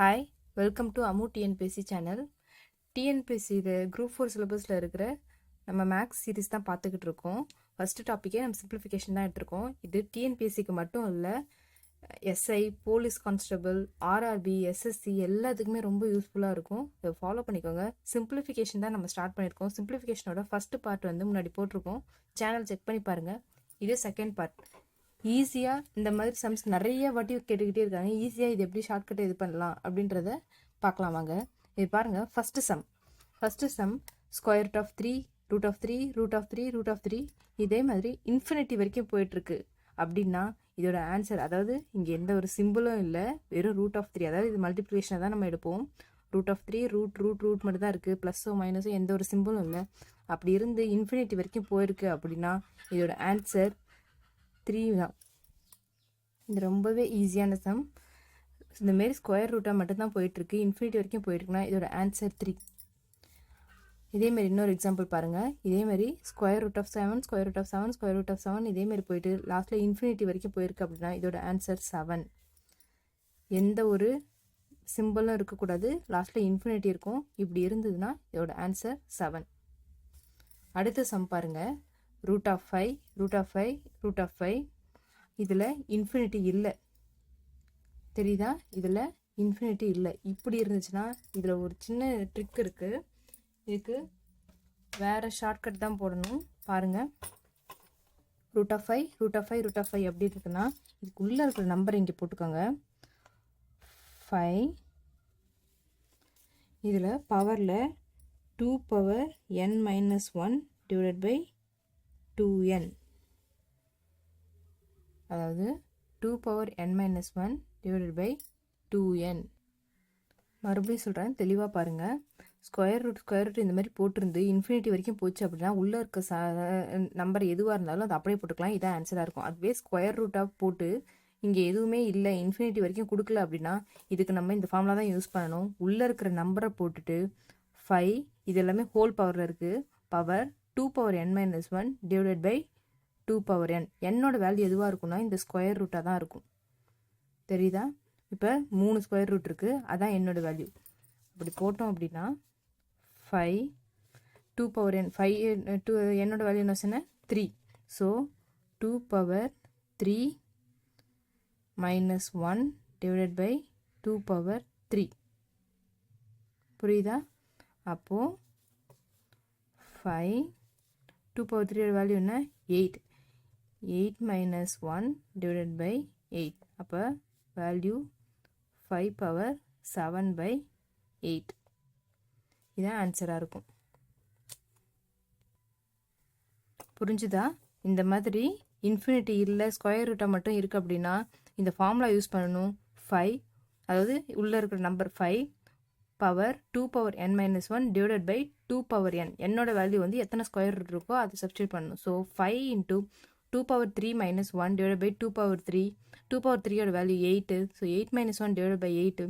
Hi welcome to அமு TNPSC channel TNPSC இது group four சிலபஸில் இருக்கிற நம்ம மேக்ஸ் சீரிஸ் தான் பார்த்துக்கிட்டு இருக்கோம். ஃபஸ்ட்டு டாப்பிக்கே நம்ம சிம்பிளிஃபிகேஷன் தான் எடுத்திருக்கோம். இது டிஎன்பிஎஸ்சிக்கு மட்டும் இல்லை SI police constable RRB SSC எல்லாத்துக்குமே ரொம்ப யூஸ்ஃபுல்லாக இருக்கும். இதை ஃபாலோ பண்ணிக்கோங்க. சிம்பிளிஃபிகேஷன் தான் நம்ம ஸ்டார்ட் பண்ணியிருக்கோம். சிம்பிளிஃபிகேஷனோட ஃபஸ்ட்டு பார்ட் வந்து முன்னாடி போட்டிருக்கோம். சேனல் செக் பண்ணி பாருங்கள் இது செகண்ட் பார்ட் ஈஸியாக இந்த மாதிரி சம்ஸ் நிறைய வாட்டி கேட்டுக்கிட்டே இருக்காங்க. ஈஸியாக இது எப்படி ஷார்ட்கட் இது பண்ணலாம் அப்படின்றத பார்க்கலாம் வாங்க. இது பாருங்கள் first sum first sum square root of three root of three root of three root of three இதே மாதிரி இன்ஃபினிட்டி வரைக்கும் போயிட்டுருக்கு அப்படின்னா இதோட ஆன்சர் அதாவது இங்கே எந்த ஒரு சிம்பிளும் இல்லை வெறும் ரூட் ஆஃப் த்ரீ அதாவது இது மல்டிப்ளிகேஷனை தான் நம்ம எடுப்போம். Root of three root root root மட்டும் தான் இருக்குது ப்ளஸ்ஸோ மைனஸோ எந்த ஒரு சிம்பிளும் இல்லை. அப்படி இருந்து இன்ஃபினிட்டி வரைக்கும் போயிருக்கு அப்படின்னா இதோட ஆன்சர் த்ரீ தான். இது ரொம்பவே ஈஸியான சம் இந்தமாரி ஸ்கொயர் ரூட்டாக மட்டும்தான் போயிட்டுருக்கு. இன்ஃபினிட்டி வரைக்கும் போயிட்டுருக்குன்னா இதோட ஆன்சர் த்ரீ இதேமாரி இன்னொரு எக்ஸாம்பிள் பாருங்கள் இதேமாரி square root of seven square root of seven square root of seven இதேமாரி போயிட்டு லாஸ்ட்டில் இன்ஃபினிட்டி வரைக்கும் போயிருக்கு அப்படின்னா இதோட ஆன்சர் செவன் எந்த ஒரு சிம்பிளும் இருக்கக்கூடாது. லாஸ்ட்டில் இன்ஃபினிட்டி இருக்கும். இப்படி இருந்ததுன்னா இதோட ஆன்சர் செவன் அடுத்த சம் பாருங்கள் root of five root of five root of five இதில் இன்ஃபினிட்டி இல்லை. தெரியுதா? இதில் இன்ஃபினிட்டி இல்லை. இப்படி இருந்துச்சுன்னா இதில் ஒரு சின்ன ட்ரிக் இருக்குது இதுக்கு வேறு ஷார்ட்கட் தான் போடணும். பாருங்கள் root of five root of five root of five எப்படி இருக்குன்னா இதுக்குள்ளே இருக்கிற நம்பர் இங்கே போட்டுக்கோங்க. ஃபைவ் இதில் பவரில் two power n minus one divide by two n அதாவது two power n minus one divided by two n மறுபடியும் சொல்கிறேன் தெளிவாக பாருங்கள் ஸ்கொயர் ரூட் ஸ்கொயர் ரூட் இந்த மாதிரி போட்டிருந்து இன்ஃபினிட்டி வரைக்கும் போச்சு அப்படின்னா உள்ளே இருக்க ச நம்பர் எதுவாக இருந்தாலும் அது அப்படியே போட்டுக்கலாம். இதான் ஆன்சராக இருக்கும். அதுவே ஸ்கொயர் ரூட்டாக போட்டு இங்கே எதுவுமே இல்லை இன்ஃபினிட்டி வரைக்கும் கொடுக்கல அப்படின்னா இதுக்கு நம்ம இந்த ஃபார்முலா தான் யூஸ் பண்ணணும். உள்ளே இருக்கிற நம்பரை போட்டுட்டு ஃபைவ் இது எல்லாமே ஹோல் பவரில் இருக்குது power two power n minus one divided by two power n என்னோட வேல்யூ எதுவாக இருக்குன்னா இந்த ஸ்கொயர் ரூட்டாக தான் இருக்கும். தெரியுதா? இப்போ மூணு ஸ்கொயர் ரூட் இருக்குது அதான் என்னோடய வேல்யூ அப்படி போட்டோம் அப்படின்னா five two power n five two என்னோடய வேல்யூ என்ன சொன்னேன்? Three so two power three minus one divided by two power three புரியுதா? அப்போது ஃபைவ் டூ பவர் த்ரீயோட வேல்யூ என்ன? Eight eight minus one divided by eight அப்போ value five power seven by eight இதான் ஆன்சராக இருக்கும். புரிஞ்சுதா? இந்த மாதிரி இன்ஃபினிட்டி இல்லை ஸ்கொயர் ரூட்டாக மட்டும் இருக்குது அப்படின்னா இந்த ஃபார்முலா யூஸ் பண்ணணும். ஃபைவ் அதாவது உள்ளே இருக்கிற number five power two power n minus one divided by two power n என்னோட வேல்யூ வந்து எத்தனை ஸ்கொயர் ரூட் இருக்கோ அதை சப்ஸ்டியூட் பண்ணணும். So five into two power three minus one divide by two power three two power த்ரீயோட value eight so eight minus one divide by eight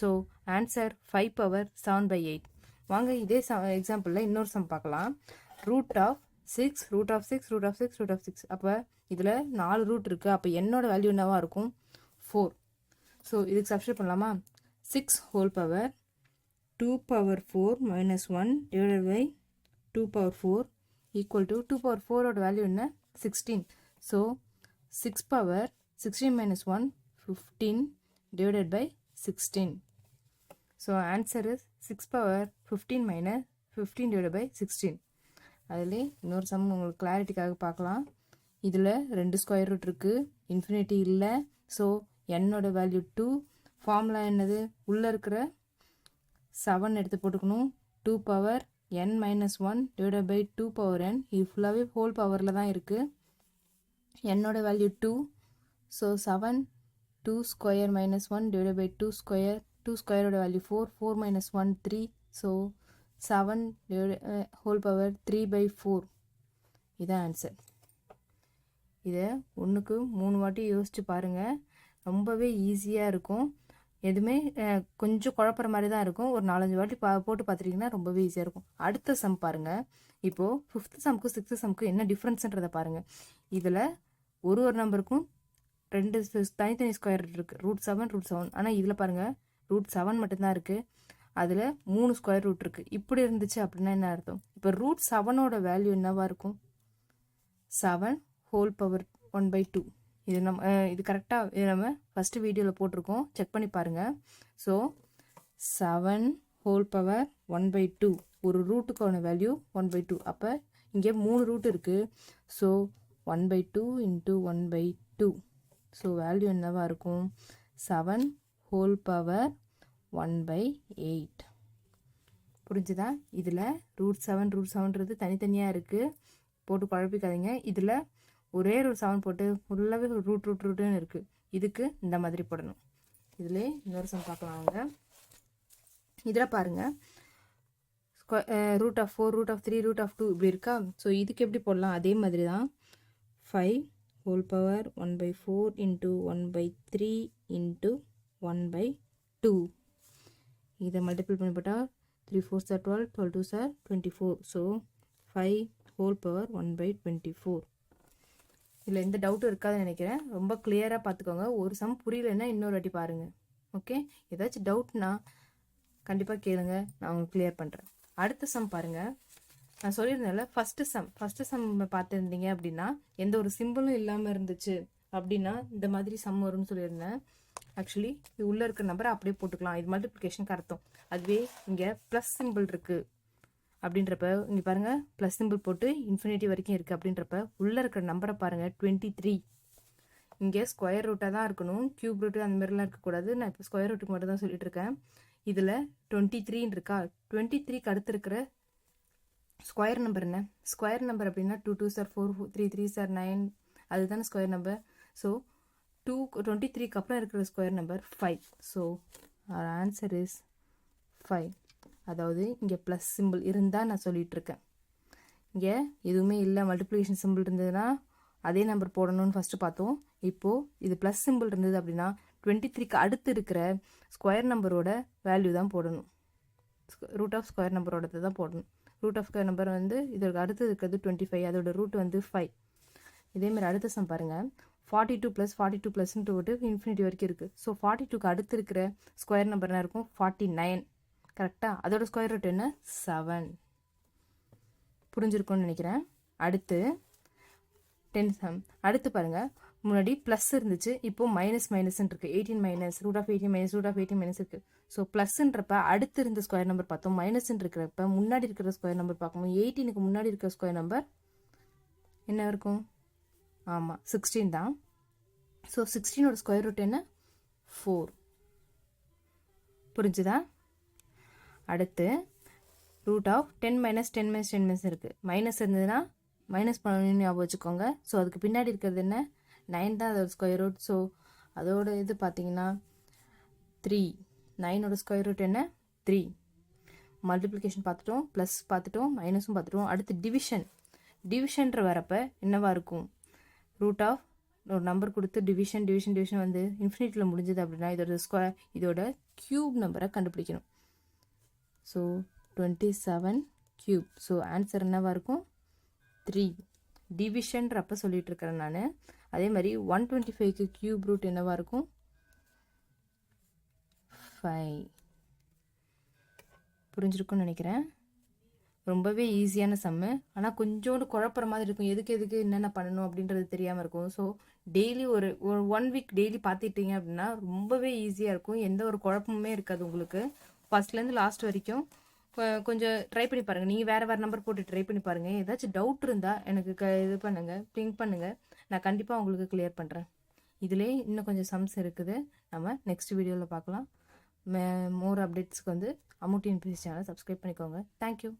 so answer five power seven by eight வாங்க இதே ச எக்ஸாம்பிளில் இன்னொரு sum பார்க்கலாம். Root of six root of six root of six root of six அப்போ இதில் நாலு ரூட் இருக்குது அப்போ என்னோட வேல்யூ என்னவாக இருக்கும்? ஃபோர் ஸோ இதுக்கு சப்ஸ்டியூட் பண்ணலாமா? Six whole power two power four minus one divided by two power four equal to two power ஃபோரோட வேல்யூ என்ன? Sixteen so six power sixteen minus one fifteen divided by sixteen so answer is six power fifteen minus fifteen divide by sixteen அதில் இன்னொரு sum உங்களுக்கு கிளாரிட்டிக்காக பார்க்கலாம். இதில் ரெண்டு square root இருக்குது இன்ஃபினிட்டி இல்லை. ஸோ என்னோட வேல்யூ டூ ஃபார்முலா என்னது? உள்ளே இருக்கிற செவன் எடுத்து போட்டுக்கணும். Two power n minus one divide by two power n இது ஃபுல்லாகவே ஹோல் பவரில் தான் இருக்குது என்னோட value two so seven two square minus one divide by two square two ஸ்கொயரோட value four four minus one three so seven whole power three by four இதான் answer இதை ஒன்றுக்கு மூணு வாட்டி யோசித்து பாருங்கள் ரொம்பவே ஈஸியாக இருக்கும். எதுவுமே கொஞ்சம் குழப்புற மாதிரி தான் இருக்கும். ஒரு நாலஞ்சு வாட்டி பா போட்டு பார்த்துட்டிங்கன்னா ரொம்பவே ஈஸியாக இருக்கும். அடுத்த சம் பாருங்கள் இப்போது ஃபிஃப்த்து சம்க்கு சிக்ஸ்த்து சம்க்கு என்ன டிஃப்ரென்ஸுன்றதை பாருங்கள் இதில் ஒரு ஒரு நம்பருக்கும் ரெண்டு தனித்தனி ஸ்கொயர் இருக்குது ரூட் செவன் ரூட் செவன் ஆனால் இதில் பாருங்கள் ரூட் செவன் மட்டும்தான் இருக்குது அதில் மூணு ஸ்கொயர் ரூட் இருக்குது இப்படி இருந்துச்சு அப்படின்னா என்ன அர்த்தம்? இப்போ ரூட் செவனோட வேல்யூ என்னவா இருக்கும்? Seven whole power one by two இது நம்ம இது கரெக்டாக இது நம்ம ஃபஸ்ட்டு வீடியோவில் போட்டிருக்கோம். செக் பண்ணி பாருங்கள் so seven whole power one by two ஒரு ரூட்டுக்கான வேல்யூ ஒன் பை டூ அப்போ இங்கே மூணு ரூட் இருக்குது so one by two into one by two so value என்னவா இருக்கும்? Seven whole power one by eight புரிஞ்சுதா? இதில் ரூட் செவன் ரூட் செவன்றது தனித்தனியாக இருக்குது போட்டு குழப்பிக்காதீங்க. இதில் ஒரே ஒரு செவன் போட்டு ஃபுல்லாகவே ரூட் ரூட் ரூட்டுன்னு இருக்குது இதுக்கு இந்த மாதிரி போடணும். இதில் இன்னொரு சவுண்ட் பார்க்கலாம் அவங்க இதில் பாருங்கள் root of four root of three root of two இப்படி இருக்கா? ஸோ இதுக்கு எப்படி போடலாம்? அதே மாதிரி தான். Five whole power one by four into one by three into one by two இதை மல்டிபிள் பண்ணி போட்டால் three four are twelve twelve two are twenty four so five whole power one by twenty four இதில் எந்த டவுட்டும் இருக்காதுன்னு நினைக்கிறேன். ரொம்ப கிளியராக பார்த்துக்கோங்க ஒரு சம் புரியலைன்னா இன்னொரு வாட்டி பாருங்கள் ஓகே ஏதாச்சும் டவுட்னா கண்டிப்பாக கேளுங்க. நான் உங்களுக்கு கிளியர் பண்ணுறேன் அடுத்த சம் பாருங்கள் நான் சொல்லியிருந்தேன்ல ஃபஸ்ட்டு சம் ஃபஸ்ட்டு சம் பார்த்துருந்தீங்க அப்படின்னா எந்த ஒரு சிம்பிளும் இல்லாமல் இருந்துச்சு அப்படின்னா இந்த மாதிரி சம் வரும்னு சொல்லியிருந்தேன். ஆக்சுவலி இது உள்ளே இருக்கிற நம்பரை அப்படியே போட்டுக்கலாம். இது மல்டிப்ளிகேஷனுக்கு அர்த்தம். அதுவே இங்கே ப்ளஸ் சிம்பிள் இருக்குது அப்படின்றப்ப இங்கே பாருங்கள் ப்ளஸ் சிம்பிள் போட்டு இன்ஃபினிட்டி வரைக்கும் இருக்குது அப்படின்றப்ப உள்ளே இருக்கிற நம்பரை பாருங்கள் டுவெண்ட்டி த்ரீ இங்கே ஸ்கொயர் ரூட்டாக தான் இருக்கணும். கியூப் ரூட்டு அந்த மாதிரிலாம் இருக்கக்கூடாது. நான் இப்போ ஸ்கொயர் ரூட்டுக்கு மட்டும் தான் சொல்லிட்டு இருக்கேன். இதில் டுவெண்ட்டி த்ரீன்னு இருக்கா? டுவெண்ட்டி த்ரீக்கு அடுத்து இருக்கிற ஸ்கொயர் நம்பர் என்ன? ஸ்கொயர் நம்பர் அப்படின்னா two two are four three three are nine அதுதானே square number so two twenty த்ரீக்கு அப்புறம் இருக்கிற square number five so answer is five அதாவது இங்கே ப்ளஸ் சிம்பிள் இருந்தால் நான் சொல்லிகிட்ருக்கேன் இருக்கேன் இங்கே எதுவுமே இல்லை மல்டிப்ளிகேஷன் சிம்பிள் இருந்ததுன்னா அதே நம்பர் போடணும்னு ஃபஸ்ட்டு பார்த்தோம். இப்போது இது ப்ளஸ் சிம்பிள் இருந்தது அப்படின்னா டுவெண்ட்டி த்ரீக்கு அடுத்து இருக்கிற ஸ்கொயர் நம்பரோட வேல்யூ தான் போடணும். ரூட் ஆஃப் ஸ்கொயர் நம்பரோடது தான் போடணும். ரூட் ஆஃப் ஸ்கொயர் நம்பர் வந்து இதற்கு அடுத்து இருக்கிறது டுவெண்ட்டி ஃபைவ் அதோட ரூட் வந்து ஃபைவ் இதேமாதிரி அடுத்த சம் பாருங்கள் forty two plus forty two ப்ளஸ்ன்ட்டு விட்டு இன்ஃபினிட்டி வரைக்கும் இருக்குது ஸோ ஃபார்ட்டி டூக்கு அடுத்து இருக்கிற ஸ்கொயர் நம்பர் என்ன இருக்கும்? ஃபார்ட்டி நைன் கரெக்டாக அதோட ஸ்கொயர் ரூட் என்ன? செவன் புரிஞ்சிருக்கும்னு நினைக்கிறேன். அடுத்து டென் சம் அடுத்து பாருங்கள் முன்னாடி ப்ளஸ் இருந்துச்சு. இப்போ மைனஸ் மைனஸ்ன்னு இருக்குது eighteen minus root of eighteen minus root of eighteen minus இருக்குது ஸோ ப்ளஸ்ன்றப்ப அடுத்து இருந்த ஸ்கொயர் நம்பர் பார்த்தோம். மைனஸ்ன்னு இருக்கிறப்ப முன்னாடி இருக்கிற ஸ்கொயர் நம்பர் பார்க்கணும். எயிட்டீனுக்கு முன்னாடி இருக்கிற ஸ்கொயர் நம்பர் என்ன இருக்கும்? ஆமாம் சிக்ஸ்டீன் தான். ஸோ சிக்ஸ்டீனோட ஸ்கொயர் ரூட் என்ன? ஃபோர் புரிஞ்சுதா? அடுத்து root of ten minus ten minus ten minus இருக்குது மைனஸ் இருந்ததுன்னா மைனஸ் பண்ணணும்னு ஞாபகம் வச்சுக்கோங்க. ஸோ அதுக்கு பின்னாடி இருக்கிறது என்ன? நைன் தான் அதோட ஸ்கொயர் ரூட் ஸோ அதோட இது பார்த்தீங்கன்னா த்ரீ நைனோட ஸ்கொயர் ரூட் என்ன? த்ரீ மல்டிப்ளிகேஷன் பார்த்துட்டோம். ப்ளஸ் பார்த்துட்டோம். மைனஸும் பார்த்துட்டோம். அடுத்து டிவிஷன் டிவிஷன்ற வரப்போ என்னவாக இருக்கும்? ரூட் ஆஃப் ஒரு நம்பர் கொடுத்து டிவிஷன் டிவிஷன் டிவிஷன் வந்து இன்ஃபினிட்டியில் முடிஞ்சது அப்படின்னா இதோட ஸ்கொயர் இதோட க்யூப் நம்பரை கண்டுபிடிக்கணும். So twenty seven cube so answer என்னவாக இருக்கும் த்ரீ டிவிஷன்றப்ப சொல்லிகிட்ருக்கிறேன் நான். அதே மாதிரி ஒன் டுவெண்ட்டி ஃபைவ்க்கு க்யூப் ரூட் என்னவாக இருக்கும்? ஃபைவ் புரிஞ்சிருக்கும்னு நினைக்கிறேன். ரொம்பவே ஈஸியான சம்மு ஆனால் கொஞ்சோண்டு குழப்புற மாதிரி இருக்கும். எதுக்கு எதுக்கு என்னென்ன பண்ணணும் அப்படின்றது தெரியாமல் இருக்கும். ஸோ டெய்லி ஒரு ஒரு ஒன் வீக் டெய்லி பார்த்துட்டீங்க அப்படின்னா ரொம்பவே ஈஸியாக இருக்கும். எந்த ஒரு குழப்பமுமே இருக்காது உங்களுக்கு. ஃபர்ஸ்ட்லேருந்து லாஸ்ட் வரைக்கும் கொஞ்சம் ட்ரை பண்ணி பாருங்கள் நீங்கள் வேறு வேறு நம்பர் போட்டு ட்ரை பண்ணி பாருங்கள் ஏதாச்சும் டவுட் இருந்தால் எனக்கு க இது பண்ணுங்கள் பிங்க் பண்ணுங்கள் நான் கண்டிப்பாக உங்களுக்கு கிளியர் பண்ணுறேன் இதிலே இன்னும் கொஞ்சம் சம்ஸ் இருக்குது. நம்ம நெக்ஸ்ட் வீடியோவில் பார்க்கலாம். மோர் அப்டேட்ஸ்க்கு வந்து அமுட்டி பிசி சேனல் சப்ஸ்கிரைப் பண்ணிக்கோங்க. Thank you